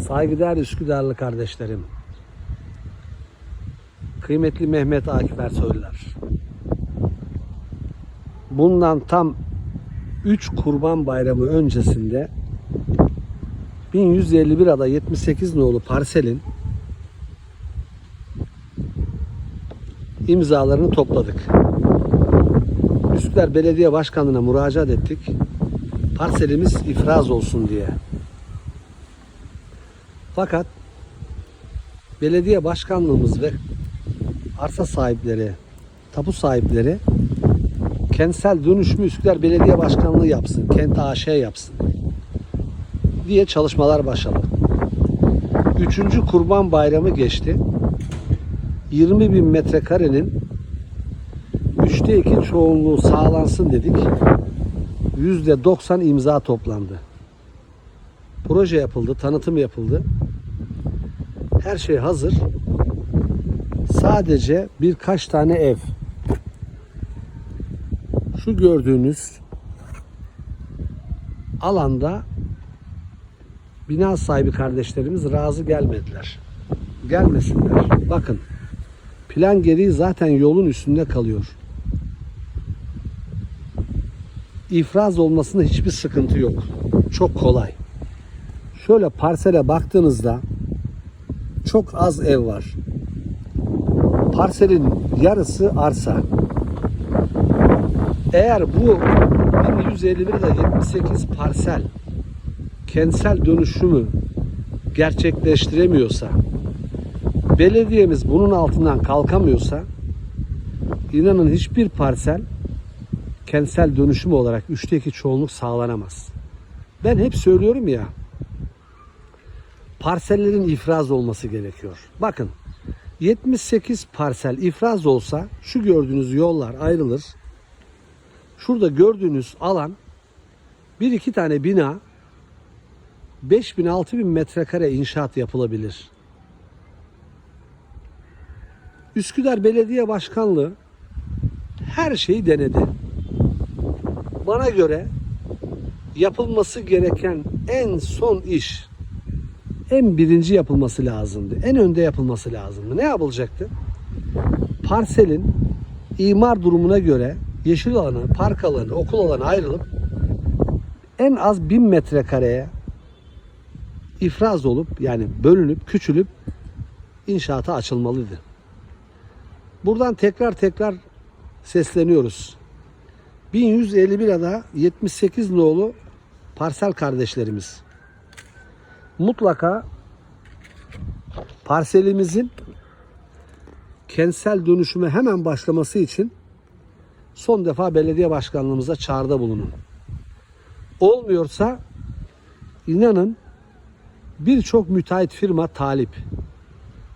Saygıdeğer Üsküdarlı kardeşlerim. Kıymetli Mehmet Akif Ersoylular. Bundan tam 3 Kurban Bayramı öncesinde 1151 ada 78 nolu parselin imzalarını topladık. Üsküdar Belediye Başkanlığı'na müracaat ettik. Parselimiz ifraz olsun diye. Fakat belediye başkanlığımız ve arsa sahipleri, tapu sahipleri kentsel dönüşümü Üsküdar Belediye Başkanlığı yapsın, kent AŞ yapsın diye çalışmalar başladı. Üçüncü Kurban Bayramı geçti. 20 bin metrekarenin üçte iki çoğunluğu sağlansın dedik. Yüzde 90 imza toplandı. Proje yapıldı, tanıtım yapıldı. Her şey hazır. Sadece birkaç tane ev. Şu gördüğünüz alanda bina sahibi kardeşlerimiz razı gelmediler. Gelmesinler. Bakın plan gereği zaten yolun üstünde kalıyor. İfraz olmasında hiçbir sıkıntı yok. Çok kolay. Şöyle parsele baktığınızda çok az ev var. Parselin yarısı arsa. Eğer bu 1151 ile 78 parsel kentsel dönüşümü gerçekleştiremiyorsa, belediyemiz bunun altından kalkamıyorsa, inanın hiçbir parsel kentsel dönüşüm olarak üçte iki çoğunluk sağlanamaz. Ben hep söylüyorum ya, parsellerin ifraz olması gerekiyor. Bakın 78 parsel ifraz olsa şu gördüğünüz yollar ayrılır. Şurada gördüğünüz alan bir iki tane bina 5000 6000 metrekare inşaat yapılabilir. Üsküdar Belediye Başkanlığı her şeyi denedi. Bana göre yapılması gereken en son iş en birinci yapılması lazımdı. En önde yapılması lazımdı. Ne yapılacaktı? Parselin imar durumuna göre yeşil alanı, park alanı, okul alanı ayrılıp en az 1000 metrekareye ifraz olup yani bölünüp küçülüp inşaata açılmalıydı. Buradan tekrar tekrar sesleniyoruz. 1151 ada 78 nolu parsel kardeşlerimiz mutlaka parselimizin kentsel dönüşüme hemen başlaması için son defa belediye başkanlığımıza çağrıda bulunun. Olmuyorsa inanın birçok müteahhit firma talip.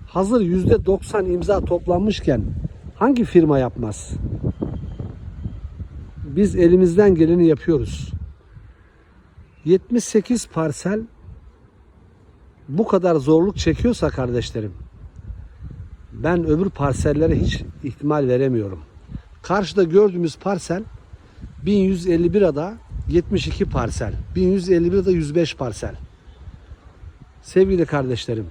Hazır yüzde 90 imza toplanmışken hangi firma yapmaz? Biz elimizden geleni yapıyoruz. 78 parsel bu kadar zorluk çekiyorsa kardeşlerim ben öbür parsellere hiç ihtimal veremiyorum. Karşıda gördüğümüz parsel 1151 ada 72 parsel. 1151 ada 105 parsel. Sevgili kardeşlerim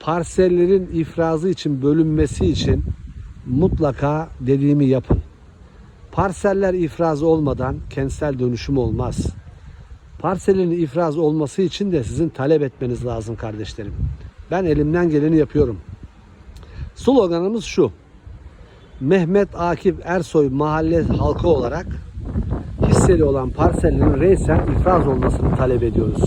parsellerin ifrazı için bölünmesi için mutlaka dediğimi yapın. Parseller ifraz olmadan kentsel dönüşüm olmaz. Parselin ifraz olması için de sizin talep etmeniz lazım kardeşlerim. Ben elimden geleni yapıyorum. Sloganımız şu. Mehmet Akif Ersoy mahalle halkı olarak hisseli olan parsellerin reysen ifraz olmasını talep ediyoruz.